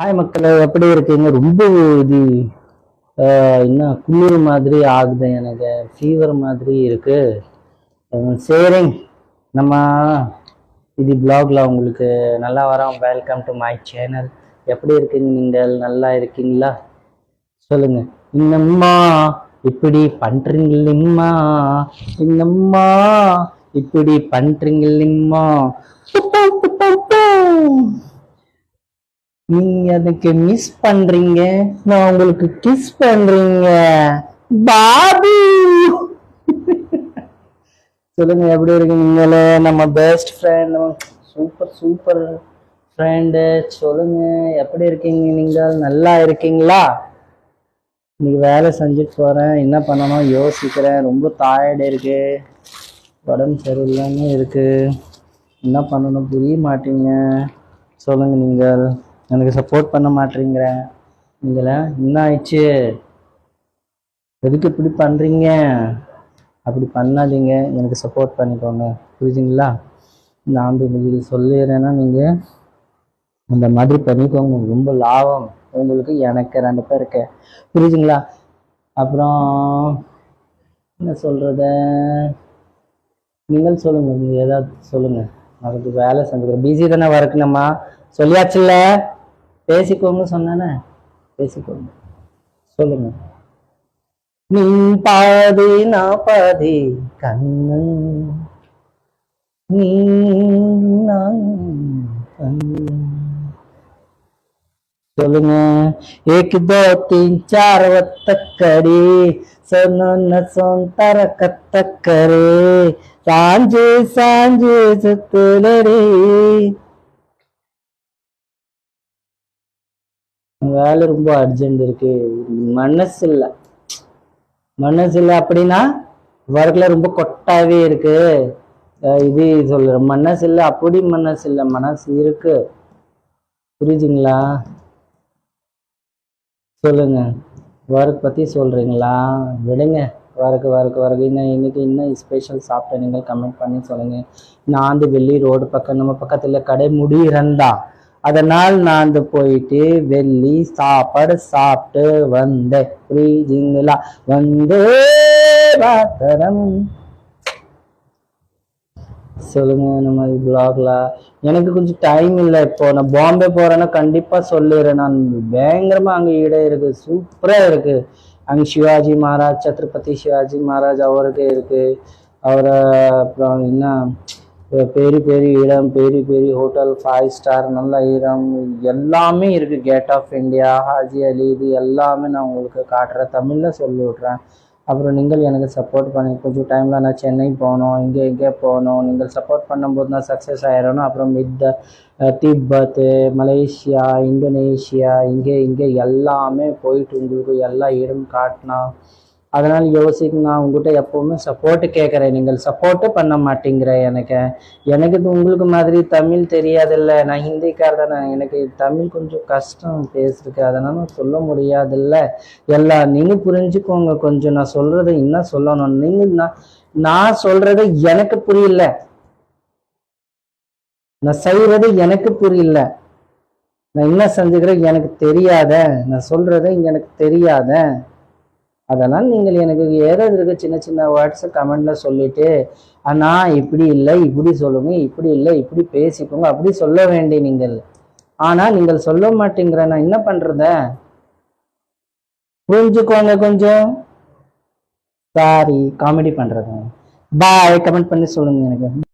Hi மக்களை எப்படி இருக்கீங்க? ரொம்ப இது ஆஹ், என்ன குளிர் மாதிரி ஆகுது எனக்கு. ஃபீவர் மாதிரி இருக்கு. சரிங் சரிங்க. நம்ம இது பிளாகில் உங்களுக்கு நல்லா வரோம். வெல்கம் டு மை சேனல் எப்படி இருக்கீங்க நீங்கள்? நல்லா இருக்கீங்களா? சொல்லுங்க. இன்னம்மா இப்படி பண்றீங்களம்மா இன்னம்மா இப்படி பண்றீங்களம்மா நீங்க அதுக்கு மிஸ் பண்றீங்க. நான் உங்களுக்கு கிஸ் பண்றீங்க. பாபு! சொல்லுங்க எப்படி இருக்கு நீங்களே? நம்ம best friend super super friend சொல்லுங்க எப்படி இருக்கீங்க நீங்கள்? நல்லா இருக்கீங்களா? இன்னைக்கு வேலை செஞ்சுட்டு போகிறேன் என்ன பண்ணணும்? யோசிக்கிறேன். ரொம்ப டயர்டு இருக்கு. உடம்பு சரியில்லாமல் இருக்கு. என்ன பண்ணணும்? புரிய மாட்டீங்க. சொல்லுங்க நீங்கள். எனக்கு சப்போர்ட் பண்ண மாட்டேங்கிற நீங்களா? என்ன ஆயிடுச்சு? எதுக்கு இப்படி பண்ணுறீங்க அப்படி பண்ணாதீங்க. எனக்கு சப்போர்ட் பண்ணிக்கோங்க. புரியுதுங்களா நான் வந்து சொல்லிடுறேன்னா நீங்கள் அந்த மாதிரி பண்ணிக்கோங்க. ரொம்ப லாபம். உங்களுக்கு எனக்கு ரெண்டு பேர் பேருக்கு புரியுதுங்களா அப்புறம் என்ன சொல்கிறத நீங்கள் சொல்லுங்கள் நீங்கள் ஏதாவது சொல்லுங்கள் அதுக்கு வேலை செஞ்சுக்கிறேன். பிஸி தானே ஒர்க் நம்ம. சொல்லியாச்சுல்ல? பேசிக்கோங்க சொன்னானே பேசிக்கோங்க சொல்லுங்க நீ பாதி நான் பாதி கண்ணன் நீ நான் கண்ணன். சொல்லுங்க एक दो तीन चार वत्तकड़ी सोन सोन तरकत्तकरे சாஞ்சு சாஞ்சு சுத்துலடி வேலை ரொம்ப அர்ஜென்ட் இருக்கு. மனசு இல்ல. மனசு இல்ல அப்படின்னா ஒர்க்ல ரொம்ப கொட்டாவே இருக்கு. இது சொல்றேன். மனசு இல்ல அப்படி மனசு இல்ல. மனசு இருக்கு. புரியுதுங்களா? சொல்லுங்க. ஒர்க் பத்தி சொல்றீங்களா? விடுங்க. வரக்கு வரக்கு வரக்கு இன்னும் இன்னைக்கு இன்னும் ஸ்பெஷல் சாப்பிட்ட நீங்கள் கமெண்ட் பண்ணி சொல்லுங்க. நான் வந்து வெள்ளி ரோடு பக்கம் நம்ம பக்கத்துல கடை முடியிறந்தா அதனால் நான் வந்து போயிட்டு வெள்ளி சாப்பாடு சாப்பிட்டு வந்தேன் புரியுதுங்களா வந்து பாத்திரம் சொல்லுங்க இந்த மாதிரி பிளாக்ல எனக்கு கொஞ்சம் டைம் இல்லை இப்போ. நான் பாம்பே போறேன்னா கண்டிப்பா சொல்லிடுறேன். நான் பயங்கரமா அங்க இடம் இருக்கு. சூப்பரா இருக்கு. அங்க சிவாஜி மகாராஜ் சத்ரபதி சிவாஜி மகாராஜ் அவருக்கு இருக்கு. அவரை அப்புறம் என்ன? பெரிய பெரிய இடம் பெரிய பெரிய ஹோட்டல் ஃபைவ் ஸ்டார் நல்ல இடம். எல்லாமே இருக்குது gate of India Haji Ali இது எல்லாமே நான் உங்களுக்கு காட்டுறேன். தமிழில் சொல்லி விட்றேன் அப்புறம் நீங்கள் எனக்கு சப்போர்ட் பண்ணி கொஞ்சம் டைமில் நான் சென்னை போகணும் இங்கே இங்கே போகணும் நீங்கள் சப்போர்ட் பண்ணும்போது நான் சக்ஸஸ் ஆயிடணும் அப்புறம் மித்த திபத்து மலேசியா இந்தோனேஷியா இங்கே இங்கே எல்லாமே போயிட்டு உங்களுக்கு எல்லா இடம் காட்டினா அதனால் யோசிக்க நான் உங்ககிட்ட எப்போவுமே சப்போர்ட்டு கேட்குறேன். நீங்கள் சப்போர்ட்டு பண்ண மாட்டேங்கிற எனக்கு. எனக்கு இது உங்களுக்கு மாதிரி தமிழ் தெரியாதில்ல. நான் ஹிந்திக்கார தானே எனக்கு தமிழ் கொஞ்சம் கஷ்டம் பேசுறதுக்கு. நான் சொல்ல முடியாதில்ல. எல்லாம் நீங்கள் புரிஞ்சுக்கோங்க. கொஞ்சம் நான் சொல்கிறத என்ன சொல்லணும். நீங்கள் நான் நான் சொல்கிறத எனக்கு புரியல. நான் செய்கிறது எனக்கு புரியல. நான் என்ன செஞ்சுக்கிறேன் எனக்கு தெரியாத. நான் சொல்கிறத எனக்கு தெரியாத. அதனால் நீங்கள் எனக்கு ஏதாவது இருக்க சின்ன சின்ன வேர்ட்ஸ் கமெண்ட்ல சொல்லிட்டு அண்ணா இப்படி இல்லை இப்படி சொல்லுங்க இப்படி இல்லை இப்படி பேசிக்கோங்க அப்படி சொல்ல வேண்டி நீங்கள். ஆனால் நீங்கள் சொல்ல மாட்டேங்கிற நான் என்ன பண்றத? புரிஞ்சுக்கோங்க கொஞ்சம். சாரி காமெடி பண்றது. பாய் கமெண்ட் பண்ணி சொல்லுங்க எனக்கு.